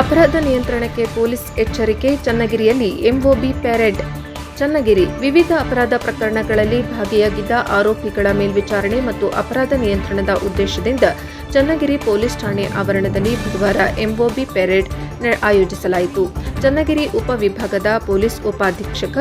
ಅಪರಾಧ ನಿಯಂತ್ರಣಕ್ಕೆ ಪೊಲೀಸ್ ಎಚ್ಚರಿಕೆ, ಚನ್ನಗಿರಿಯಲ್ಲಿ ಎಂಒಬಿ ಪ್ಯಾರೆಡ್. ಚನ್ನಗಿರಿ, ವಿವಿಧ ಅಪರಾಧ ಪ್ರಕರಣಗಳಲ್ಲಿ ಭಾಗಿಯಾಗಿದ್ದ ಆರೋಪಿಗಳ ಮೇಲ್ವಿಚಾರಣೆ ಮತ್ತು ಅಪರಾಧ ನಿಯಂತ್ರಣದ ಉದ್ದೇಶದಿಂದ ಚನ್ನಗಿರಿ ಪೊಲೀಸ್ ಠಾಣೆ ಆವರಣದಲ್ಲಿ ಬುಧವಾರ ಎಂಒಬಿ ಪೆರೇಡ್ ಆಯೋಜಿಸಲಾಯಿತು. ಚನ್ನಗಿರಿ ಉಪವಿಭಾಗದ ಪೊಲೀಸ್ ಉಪಾಧೀಕ್ಷಕ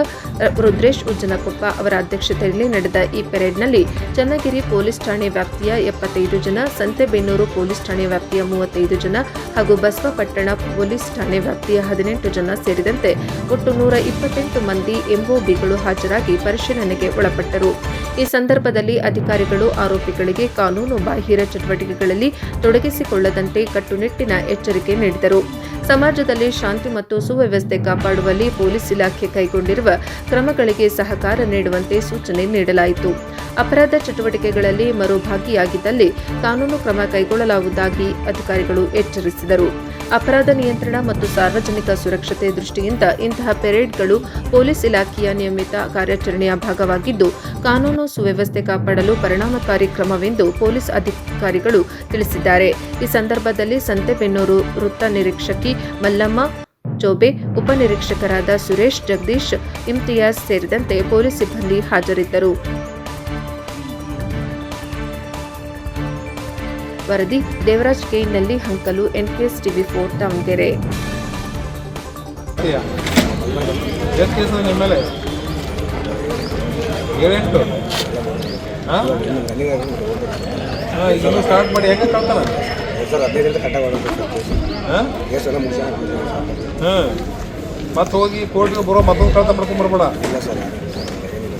ರುದ್ರೇಶ್ ಉಜ್ಜನಕೊಪ್ಪ ಅವರ ಅಧ್ಯಕ್ಷತೆಯಲ್ಲಿ ನಡೆದ ಈ ಪೆರೇಡ್ನಲ್ಲಿ ಚನ್ನಗಿರಿ ಪೊಲೀಸ್ ಠಾಣೆ ವ್ಯಾಪ್ತಿಯ ಎಪ್ಪತ್ತೈದು ಜನ, ಸಂತೆಬೆನ್ನೂರು ಪೊಲೀಸ್ ಠಾಣೆ ವ್ಯಾಪ್ತಿಯ ಮೂವತ್ತೈದು ಜನ ಹಾಗೂ ಬಸವಪಟ್ಟಣ ಪೊಲೀಸ್ ಠಾಣೆ ವ್ಯಾಪ್ತಿಯ ಹದಿನೆಂಟು ಜನ ಸೇರಿದಂತೆ ಒಟ್ಟು ನೂರ ಇಪ್ಪತ್ತೆಂಟು ಮಂದಿ ಎಂಒಬಿಗಳು ಹಾಜರಾಗಿ ಪರಿಶೀಲನೆಗೆ ಒಳಪಟ್ಟರು. ಈ ಸಂದರ್ಭದಲ್ಲಿ ಅಧಿಕಾರಿಗಳು ಆರೋಪಿಗಳಿಗೆ ಕಾನೂನು ಬಾಹಿರ ಚಟುವಟಿಕೆಗಳಲ್ಲಿ ತೊಡಗಿಸಿಕೊಳ್ಳದಂತೆ ಕಟ್ಟುನಿಟ್ಟಿನ ಎಚ್ಚರಿಕೆ ನೀಡಿದರು. ಸಮಾಜದಲ್ಲಿ ಶಾಂತಿ ಮತ್ತು ಸುವ್ಯವಸ್ಥೆ ಕಾಪಾಡುವಲ್ಲಿ ಪೊಲೀಸ್ ಇಲಾಖೆ ಕೈಗೊಂಡಿರುವ ಕ್ರಮಗಳಿಗೆ ಸಹಕಾರ ನೀಡುವಂತೆ ಸೂಚನೆ ನೀಡಲಾಯಿತು. ಅಪರಾಧ ಚಟುವಟಿಕೆಗಳಲ್ಲಿ ಮರುಭಾಗಿಯಾಗಿದ್ದಲ್ಲಿ ಕಾನೂನು ಕ್ರಮ ಕೈಗೊಳ್ಳಲಾಗುವುದಾಗಿ ಅಧಿಕಾರಿಗಳು ಎಚ್ಚರಿಸಿದರು. ಅಪರಾಧ ನಿಯಂತ್ರಣ ಮತ್ತು ಸಾರ್ವಜನಿಕ ಸುರಕ್ಷತೆ ದೃಷ್ಟಿಯಿಂದ ಇಂತಹ ಪೆರೇಡ್ಗಳು ಪೊಲೀಸ್ ಇಲಾಖೆಯ ನಿಯಮಿತ ಕಾರ್ಯಾಚರಣೆಯ ಭಾಗವಾಗಿದ್ದು, ಕಾನೂನು ಸುವ್ಯವಸ್ಥೆ ಕಾಪಾಡಲು ಪರಿಣಾಮಕಾರಿ ಕ್ರಮವೆಂದು ಪೊಲೀಸ್ ಅಧಿಕಾರಿಗಳು ತಿಳಿಸಿದ್ದಾರೆ. ಈ ಸಂದರ್ಭದಲ್ಲಿ ಸಂತೆಬೆನ್ನೂರು ವೃತ್ತ ನಿರೀಕ್ಷಕಿ ಮಲ್ಲಮ್ಮ ಚೋಬೆ ಉಪನಿರೀಕ್ಷಕರಾದ ಸುರೇಶ್, ಜಗದೀಶ್ ಇಮ್ತಿಯಾಜ್ ಸೇರಿದಂತೆ ಪೊಲೀಸ್ ಸಿಬ್ಬಂದಿ ಹಾಜರಿದ್ದರು. ವರದಿ, ದೇವರಾಜ್ ಕೇನಲ್ಲಿ ಹಂಕಲು, NKS TV four Davanagere. Start ಮಾಡಿ, ಹೆಂಗೆ ಕಳ್ತಾನ ಸರ್ ಹದಿನೈದರಿಂದ ಕಟ್ಟಾಗ ಹೊರಡ್ಬೇಕು ಹಾಂ? ಎಷ್ಟು ಮುಗಿಸ ಮತ್ತೆ ಹೋಗಿ ಕೋರ್ಟ್ಗೆ ಬರೋ ಮತ್ತೊಂದು ಕಳ್ತ ಮಾಡ್ಕೊಂಬರ್ಬೇಡ ಇಲ್ಲ ಸರ್.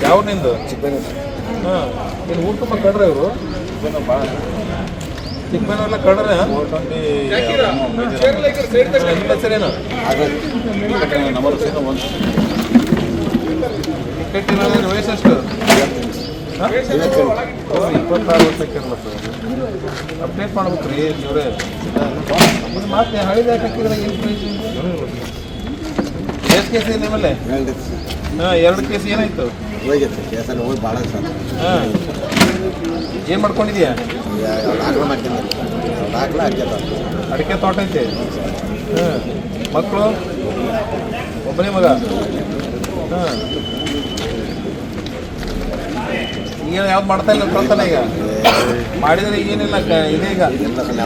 ಯಾವ ನಿಂದು? ಚಿಕ್ಕಬೇನೆ ಹಾಂ. ಇಲ್ಲಿ ಊಟ ತುಂಬ ಕಡ್ರೆ ಇವರು. ಚಿಕ್ಕಮೇನೆಲ್ಲ ಕಡ್ರೆ ಹೆಸರೇನು ಟಿಕೆಟ್ ವಯಸ್ಸೆಷ್ಟು ಹಾಂ ಅಪ್ಡೇಟ್ ಮಾಡ್ಬೇಕು ರೀ ಇವರೇ ಇದು ಮತ್ತೆ ಹಳಿದ ಹಾಕಿದ್ರೆ ಏನು ಪ್ರೈಸ್ ಎಷ್ಟು ಕೇಸ್ ಹಾಂ ಎರಡು ಕೇಸ್ ಏನಾಯ್ತು ಹೋಗಿತ್ತು ಹೋಗಿ ಭಾಳ ಹಾಂ ಏನು ಮಾಡ್ಕೊಂಡಿದ್ಯಾ ಹಾಕ್ಯದ ಅಡಿಕೆ ತೋಟ ಐತೆ ಮಕ್ಕಳು ಒಬ್ಬನೇ ಮಗ ಹಾಂ ಈಗ ಯಾವ್ದು ಮಾಡ್ತಾ ಇಲ್ಲ ಕೊಡ್ತಾನ ಈಗ. ಮಾಡಿದ್ರೆ ಏನಿಲ್ಲ ಇದೆ ಈಗ. ದಾಖಲೆ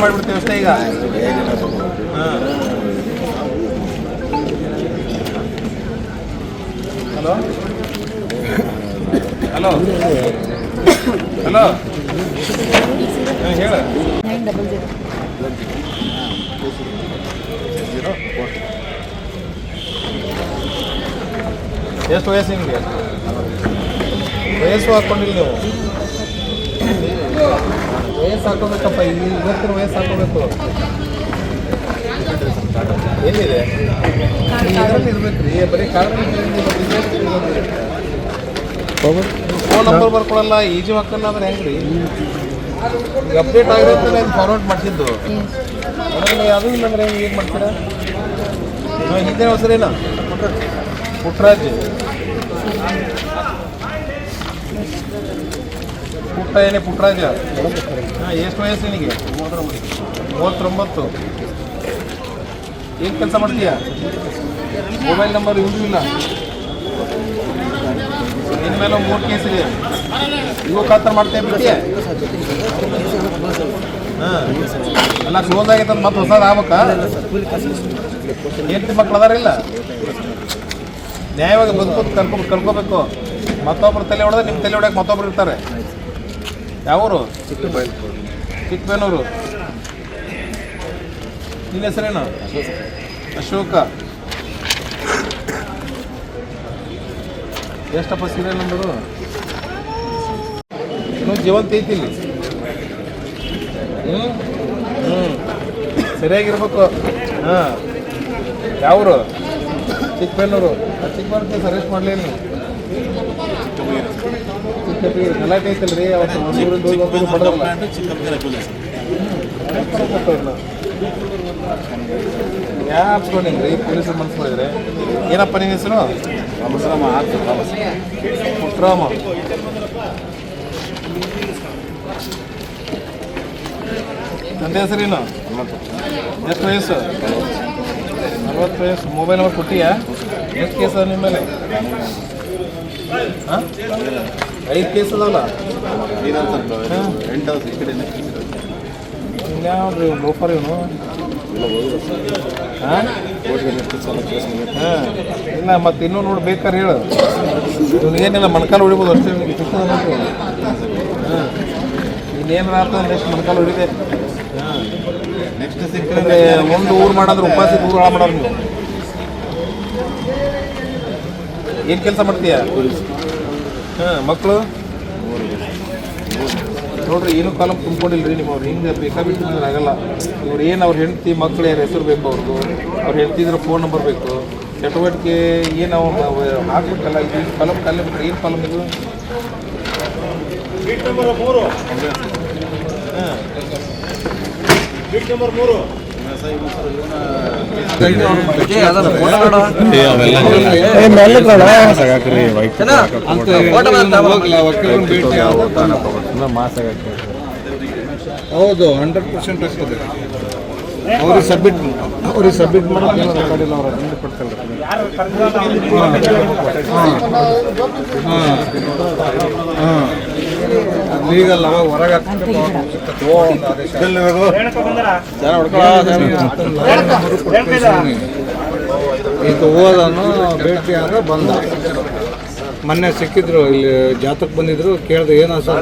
ಮಾಡಿಬಿಡ್ತೀವಿ ಅಷ್ಟೇ ಈಗ. ಹಾಂ. ಹಲೋ ಹಲೋ ಹಲೋ ಹಾಂ, ಹೇಳ. ಎಷ್ಟು ವಯಸ್ಸು ನಿಮಗೆ ವಯಸ್ಸು ಹಾಕ್ಕೊಂಡಿಲ್ಲ ನೀವು. ವಯಸ್ಸು ಹಾಕೋಬೇಕಪ್ಪ ಈ ಇವತ್ತಿನ ವಯಸ್ಸು ಹಾಕೋಬೇಕು. ಎಲ್ಲಿದೆ? ಇದರಲ್ಲಿ ಇರ್ಬೇಕು ರೀ. ಬರೀ ಫೋನ್ ನಂಬರ್ ಬರ್ಕೊಡಲ್ಲ ಈಜಿ ಹಾಕಲ್ಲ ಅಂದ್ರೆ ಹೆಂಗ್ರಿ? ಈಗ ಅಪ್ಡೇಟ್ ಆಗಿರುತ್ತೆ ನಾನು ಫಾರ್ವರ್ಡ್ ಮಾಡಿಸಿದ್ದು. ಅದರಲ್ಲಿ ಅದು ಇಲ್ಲಂದ್ರೆ ಹೆಂಗೆ ಏನು ಮಾಡ್ತೀರಾ? ಹಿಂದಿನ ಹೆಸರೇನು ಪುಟ್ರಾಜ್. ಪುಟ್ಟ ಏನೇ ಪುಟ್ಟರಾಜ ಎಷ್ಟು ವಯಸ್ಸು ನಿನಗೆ? ಮೂವತ್ತೊಂಬತ್ತು. ಏನು ಕೆಲಸ ಮಾಡ್ತೀಯಾ? ಮೊಬೈಲ್ ನಂಬರ್ ಇವ್ದು ಇಲ್ಲ. ನಿನ್ನ ಮೇಲೆ ಮೂರು ಕೇಸ್ ಇದೆ. ಇವಾಗ ಖಾತರ ಮಾಡ್ತಾ ಬಿಡ್ತೀಯ? ಹಾಂ. ಎಲ್ಲ ಕ್ಲೋಸ್ ಆಗೈತೆ ಮತ್ತೆ ಹೊಸದು ಆಗ್ಬೇಕಾ? ಹೆಂಡತಿ ಮಕ್ಳು ಅದಾರಿಲ್ಲ ನ್ಯಾಯವಾಗಿ ಬದುಕೋದು ಕರ್ಕೊಂಡು ಕಳ್ಕೋಬೇಕು ಮತ್ತೊಬ್ರು ತಲೆ ಹೊಡೆದ್ರೆ ನಿಮ್ಮ ತಲೆ ಹೊಡ್ಯಕ್ಕೆ ಮತ್ತೊಬ್ರು ಇರ್ತಾರೆ. ಯಾವೂರು? ಚಿಕ್ಕಬೇನೂರು ನಿನ್ನ ಹೆಸರೇನು? ಅಶೋಕ. ಎಷ್ಟಪ್ಪ ಸೀರಿಯಲ್ ನಂಬರು ಇನ್ನೂ ಜೀವಂತ ಐತಿ ಇಲ್ಲಿ. ಹ್ಞೂ ಹ್ಞೂ ಸರಿಯಾಗಿರ್ಬೇಕು. ಹಾಂ. ಯಾವರು? ಚಿಕ್ಕಬೇನೂರು ಚಿಕ್ಕಬೇನೂರು ಅರೆಸ್ಟ್ ಮಾಡಲಿಲ್ಲ ಗಲಾಟೆ ಐತಲ್ಲ ರೀ ಅವತ್ತು ಒಂದೂರಿಂದ ಹೋಗಿ ಒಬ್ಬರು ಬಡದಲ್ಲ ಯಾಪ್ಕೊಂಡಿದ್ರಿ ಪೊಲೀಸರು ಮನಸ್ಸು ಮಾಡಿದ್ರೆ ಏನಪ್ಪ ನಿಮ್ಮ ಹೆಸರು ಪುಟ್ರಾಮ ತಂದೆ ಎಷ್ಟು ವಯಸ್ಸು ನಲವತ್ತು ವಯಸ್ಸು ಮೊಬೈಲ್ ನಂಬರ್ ಕೊಟ್ಟಿಯಾ ಎಷ್ಟು ಕೇಸ ನಿಮ್ಮ ಮೇಲೆ ಹಾಂ ಐದು ಕೇಸ್ ಅದಲ್ಲ ಎಂಟು ಈ ಕಡೆ ಇನ್ಯಾವ್ದು ಲೋಫರ್ ಇವನು? ಹಾಂ? ಇಲ್ಲ ಮತ್ತೆ ಇನ್ನೂ ನೋಡಿ ಬೇಕಾರೆ ಹೇಳು. ಇವನಿಗೇನಿಲ್ಲ ಮಣ್ಕಾಲು ಹೊಡಿಬೋದು ಅಷ್ಟೇ. ಹಾಂ. ಇನ್ನೇನು ಆಗ್ತದೆ ನೆಕ್ಸ್ಟ್ ಮಣ್ಕಾಲು ಹೊಡಿದೆ. ಹಾಂ. ನೆಕ್ಸ್ಟ್ ಯಾಕಂದ್ರೆ ಒಂದು ಊರು ಮಾಡಂದ್ರೆ ಉಪವಾಸ ಊರು ಹಾಳು ಮಾಡೋರು ನೀವು. ಏನು ಕೆಲಸ ಮಾಡ್ತೀಯ? ಹಾಂ ಮಕ್ಕಳು ನೋಡ್ರಿ ಏನು ಕಾಲಂ ತುಂಬ್ಕೊಂಡಿಲ್ಲ ನಿಮ್ಮ ಅವ್ರು ಹಿಂಗೆ ಬೇಕಾಬಿಟ್ಟು ಅಂದ್ರೆ ಆಗಲ್ಲ. ಇವ್ರು ಏನು ಅವ್ರ ಹೆಂಡತಿ ಮಕ್ಳು ಯಾರು ಹೆಸರು ಬೇಕು ಅವ್ರದ್ದು ಅವ್ರು ಹೆಂಡತಿ ಇದ್ರೆ ಫೋನ್ ನಂಬರ್ ಬೇಕು. ಚಟುವಟಿಕೆ ಏನು ಅವ್ರು ಹಾಕ್ಬೇಕಲ್ಲ ಇದು ಕಾಲಮ್ ಕಲ್ಲ ಏನು ಕಾಲಮ್ ಇದು? ಹಾಂ. ಹೌದು ಹಂಡ್ರೆಡ್ ಪರ್ಸೆಂಟ್ ಆಗ್ತದೆ. ಅವ್ರಿಗೆ ಸಬ್ಮಿಟ್ ಅವ್ರಿಗೆ ಸಬ್ಮಿಟ್ ಮಾಡೋಕೆ ಏನು ರೆಕಾರ್ಡಿಲ್ಲ ಹಾಂ ಹಾಂ ಕೊಡ್ತಾರೆ ಲೀಗಲ್ ಅವಾಗ ಹೊರಗೆ ಹೋದನು ಆದ ಬಂದ. ಮೊನ್ನೆ ಸಿಕ್ಕಿದ್ರು ಇಲ್ಲಿ ಜಾತಕ್ ಬಂದಿದ್ರು ಕೇಳಿದೆ ಏನೋ ಸರ್